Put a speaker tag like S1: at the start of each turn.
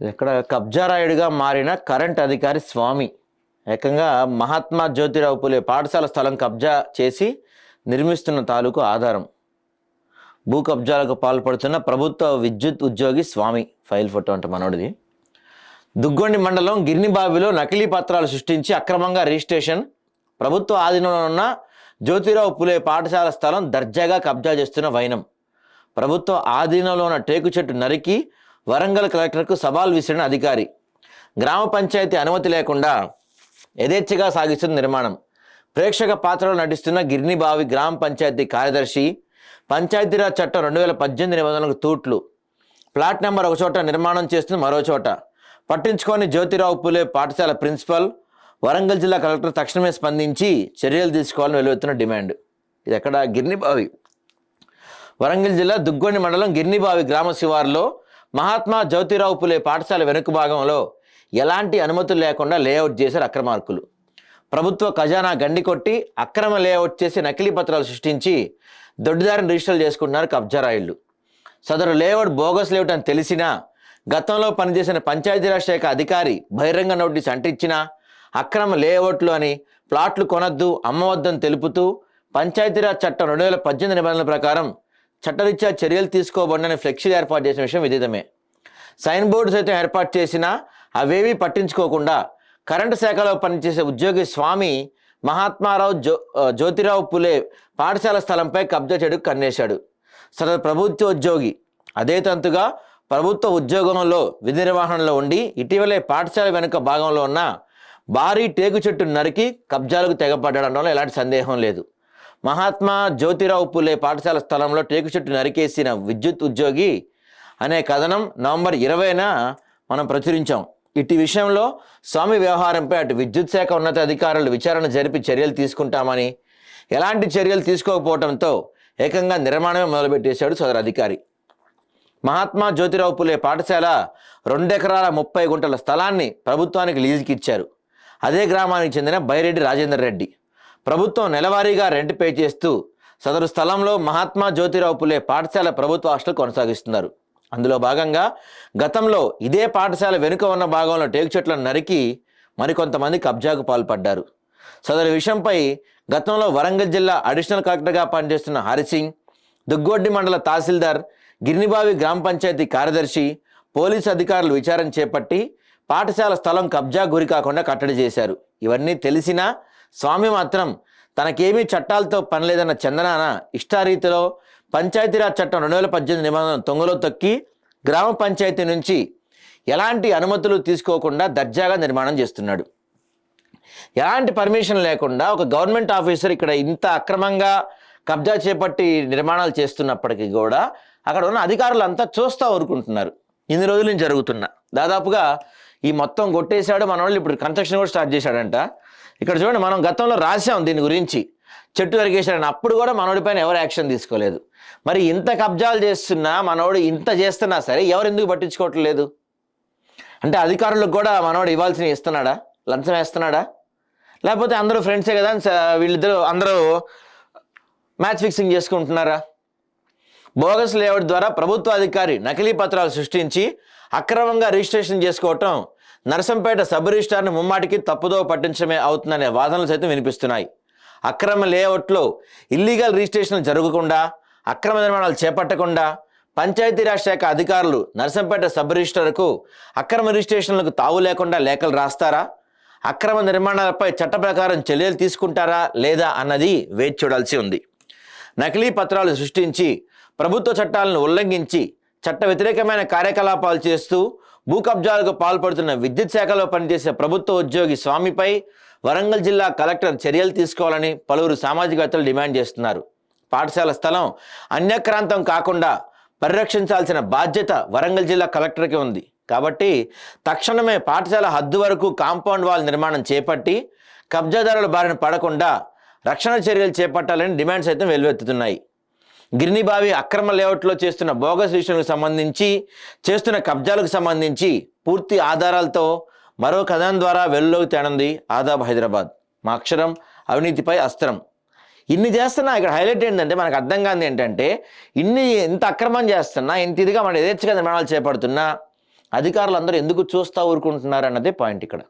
S1: ఇక్కడ కబ్జారాయుడిగా మారిన కరెంట్ అధికారి స్వామి. ఏకంగా మహాత్మా జ్యోతిరావు పులే పాఠశాల స్థలం కబ్జా చేసి నిర్మిస్తున్న తాలూకు ఆధారం. భూ కబ్జాలకు పాల్పడుతున్న ప్రభుత్వ విద్యుత్ ఉద్యోగి స్వామి ఫైల్ ఫోటో అంట మనోడిది. దుగ్గొండి మండలం గిర్నిబావిలో నకిలీ పత్రాలు సృష్టించి అక్రమంగా రిజిస్ట్రేషన్. ప్రభుత్వ ఆధీనంలో ఉన్న జ్యోతిరావు పులే పాఠశాల స్థలం దర్జాగా కబ్జా చేస్తున్న వైనం. ప్రభుత్వ ఆధీనంలో ఉన్న టేకు చెట్టు నరికి వరంగల్ కలెక్టర్కు సవాల్ విసిరిన అధికారి. గ్రామ పంచాయతీ అనుమతి లేకుండా యథేచ్ఛగా సాగిస్తున్న నిర్మాణం. ప్రేక్షక పాత్రలో నటిస్తున్న గిర్నిబావి గ్రామ పంచాయతీ కార్యదర్శి పంచాయతీరాజ్ చట్టం రెండు వేల పద్దెనిమిది నిబంధనలకు తూట్లు. ప్లాట్ నెంబర్ ఒక చోట నిర్మాణం చేస్తుంది మరో చోట. పట్టించుకొని జ్యోతిరావు పులే పాఠశాల ప్రిన్సిపల్ వరంగల్ జిల్లా కలెక్టర్ తక్షణమే స్పందించి చర్యలు తీసుకోవాలని వెలువెత్తున్న డిమాండ్. ఇది ఎక్కడ గిర్నిబావి వరంగల్ జిల్లా దుగ్గొండి మండలం గిర్నిబావి గ్రామ శివారులో మహాత్మా జ్యోతిరావు పులే పాఠశాల వెనుక భాగంలో ఎలాంటి అనుమతులు లేకుండా లేఅవుట్ చేశారు అక్రమార్కులు. ప్రభుత్వ ఖజానా గండి కొట్టి అక్రమ లేఅవుట్ చేసి నకిలీ పత్రాలు సృష్టించి దొడ్డిదారిని రిజిస్టర్ చేసుకుంటున్నారు కబ్జారాయిళ్ళు సదరు లేఅవుట్ బోగస్ లేఅవుట్ అని తెలిసినా గతంలో పనిచేసిన పంచాయతీరాజ్ శాఖ అధికారి బహిరంగ నోటీస్ అంటించినా అక్రమ లేఅవుట్లు అని ప్లాట్లు కొనద్దు అమ్మవద్దని తెలుపుతూ పంచాయతీరాజ్ చట్టం రెండు వేల పద్దెనిమిది నిబంధనల ప్రకారం చట్టరీత్యా చర్యలు తీసుకోబడిన ఫ్లెక్సీలు ఏర్పాటు చేసిన విషయం విదితమే. సైన్ బోర్డు సైతం ఏర్పాటు చేసినా అవేవీ పట్టించుకోకుండా కరెంటు శాఖలో పనిచేసే ఉద్యోగి స్వామి మహాత్మారావు జ్యో జ్యోతిరావు పులే పాఠశాల స్థలంపై కబ్జా చెడు కన్నేశాడు. సదరు ప్రభుత్వ ఉద్యోగి అదే తంతుగా ప్రభుత్వ ఉద్యోగంలో విధి నిర్వహణలో ఉండి ఇటీవలే పాఠశాల వెనుక భాగంలో ఉన్న భారీ టేకు చెట్టు నరికి కబ్జాలకు తెగపడడంలో ఎలాంటి సందేహం లేదు. మహాత్మా జ్యోతిరావు పులే పాఠశాల స్థలంలో టేకు చెట్టు నరికేసిన విద్యుత్ ఉద్యోగి అనే కథనం నవంబర్ ఇరవైన మనం ప్రచురించాం. ఇటు విషయంలో స్వామి వ్యవహారంపై అటు విద్యుత్ శాఖ ఉన్నతాధికారులు విచారణ జరిపి చర్యలు తీసుకుంటామని ఎలాంటి చర్యలు తీసుకోకపోవడంతో ఏకంగా నిర్మాణమే మొదలుపెట్టేశాడు సదరు అధికారి. మహాత్మా జ్యోతిరావు పులే పాఠశాల రెండెకరాల ముప్పై గుంటల స్థలాన్ని ప్రభుత్వానికి లీజుకి ఇచ్చారు అదే గ్రామానికి చెందిన బైరెడ్డి రాజేందర్ రెడ్డి. ప్రభుత్వం నెలవారీగా రెంట్ పే చేస్తూ సదరు స్థలంలో మహాత్మా జ్యోతిరావు పులే పాఠశాల ప్రభుత్వ హాస్టల్ కొనసాగిస్తున్నారు. అందులో భాగంగా గతంలో ఇదే పాఠశాల వెనుక ఉన్న భాగంలో టేకు చెట్లను నరికి మరికొంతమంది కబ్జాకు పాల్పడ్డారు. సదరు విషయంపై గతంలో వరంగల్ జిల్లా అడిషనల్ కలెక్టర్గా పనిచేస్తున్న హరిసింగ్ దుగ్గొడ్డి మండల తహసీల్దార్ గిరినిబావి గ్రామ పంచాయతీ కార్యదర్శి పోలీసు అధికారులు విచారణ చేపట్టి పాఠశాల స్థలం కబ్జా గురి కాకుండా కట్టడి చేశారు. ఇవన్నీ తెలిసినా స్వామి మాత్రం తనకేమీ చట్టాలతో పనిలేదన్న చందనాన ఇష్టారీతిలో పంచాయతీరాజ్ చట్టం రెండు వేల పద్దెనిమిది నిబంధనలు తొంగలో తొక్కి గ్రామ పంచాయతీ నుంచి ఎలాంటి అనుమతులు తీసుకోకుండా దర్జాగా నిర్మాణం చేస్తున్నాడు. ఎలాంటి పర్మిషన్ లేకుండా ఒక గవర్నమెంట్ ఆఫీసర్ ఇక్కడ ఇంత అక్రమంగా కబ్జా చేపట్టి నిర్మాణాలు చేస్తున్నప్పటికీ కూడా అక్కడ ఉన్న అధికారులు అంతా చూస్తూ ఊరుకుంటున్నారు. ఇన్ని రోజుల నుంచి జరుగుతున్న. దాదాపుగా ఈ మొత్తం కొట్టేశాడు మన వాళ్ళు ఇప్పుడు కన్స్ట్రక్షన్ కూడా స్టార్ట్ చేశాడంట. ఇక్కడ చూడండి మనం గతంలో రాసాం దీని గురించి. చెట్టు నరికేశాడని అప్పుడు కూడా మనోడిపైన ఎవరు యాక్షన్ తీసుకోలేదు. మరి ఇంత కబ్జాలు చేస్తున్నా మనోడు ఇంత చేస్తున్నా సరే ఎవరు ఎందుకు పట్టించుకోవట్లేదు అంటే అధికారులకు కూడా మనోడు ఇవ్వాల్సిన ఇస్తున్నాడా? లంచం వేస్తున్నాడా? లేకపోతే అందరూ ఫ్రెండ్సే కదా అని వీళ్ళిద్దరూ అందరూ మ్యాచ్ ఫిక్సింగ్ చేసుకుంటున్నారా? బోగస్ లేఅవుట్ ద్వారా ప్రభుత్వ అధికారి నకిలీ పత్రాలు సృష్టించి అక్రమంగా రిజిస్ట్రేషన్ చేసుకోవటం నరసంపేట సబ్ రిజిస్టార్ను ముమ్మాటికి తప్పుదో పట్టించడమే అవుతుందనే వాదనలు సైతం వినిపిస్తున్నాయి. అక్రమ లేఅవుట్లో ఇల్లీగల్ రిజిస్ట్రేషన్ జరగకుండా అక్రమ నిర్మాణాలు చేపట్టకుండా పంచాయతీరాజ్ శాఖ అధికారులు నరసంపేట సబ్ రిజిస్టర్కు అక్రమ రిజిస్ట్రేషన్లకు తావు లేకుండా లేఖలు రాస్తారా? అక్రమ నిర్మాణాలపై చట్ట ప్రకారం చర్యలు తీసుకుంటారా లేదా అన్నది వేచి చూడాల్సి ఉంది. నకిలీ పత్రాలు సృష్టించి ప్రభుత్వ చట్టాలను ఉల్లంఘించి చట్ట వ్యతిరేకమైన కార్యకలాపాలు చేస్తూ భూ కబ్జాలకు పాల్పడుతున్న విద్యుత్ శాఖలో పనిచేసే ప్రభుత్వ ఉద్యోగి స్వామిపై వరంగల్ జిల్లా కలెక్టర్ చర్యలు తీసుకోవాలని పలువురు సామాజికవేత్తలు డిమాండ్ చేస్తున్నారు. పాఠశాల స్థలం అన్యక్రాంతం కాకుండా పరిరక్షించాల్సిన బాధ్యత వరంగల్ జిల్లా కలెక్టర్కి ఉంది. కాబట్టి తక్షణమే పాఠశాల హద్దు వరకు కాంపౌండ్ వాల్ నిర్మాణం చేపట్టి కబ్జాదారుల బారిన పడకుండా రక్షణ చర్యలు చేపట్టాలని డిమాండ్స్ అయితే వెల్లువెత్తుతున్నాయి. గిరినిబావి అక్రమ లేఅవుట్లో చేస్తున్న బోగస్ రిజిస్ట్రేషన్కు సంబంధించి చేస్తున్న కబ్జాలకు సంబంధించి పూర్తి ఆధారాలతో మరో కథనం ద్వారా వెలుగులోకి తేనుంది ఆదాబ్ హైదరాబాద్. మా అక్షరం అవినీతిపై అస్త్రం. ఇన్ని చేస్తున్నా ఇక్కడ హైలైట్ ఏంటంటే మనకు అర్థం కాదు ఏంటంటే ఇన్ని ఎంత అక్రమం చేస్తున్నా ఇంత ఇదిగా మనం యథేచ్ఛగా నిర్మాణాలు చేపడుతున్నా అధికారులు అందరూ ఎందుకు చూస్తా ఊరుకుంటున్నారు అన్నదే పాయింట్ ఇక్కడ.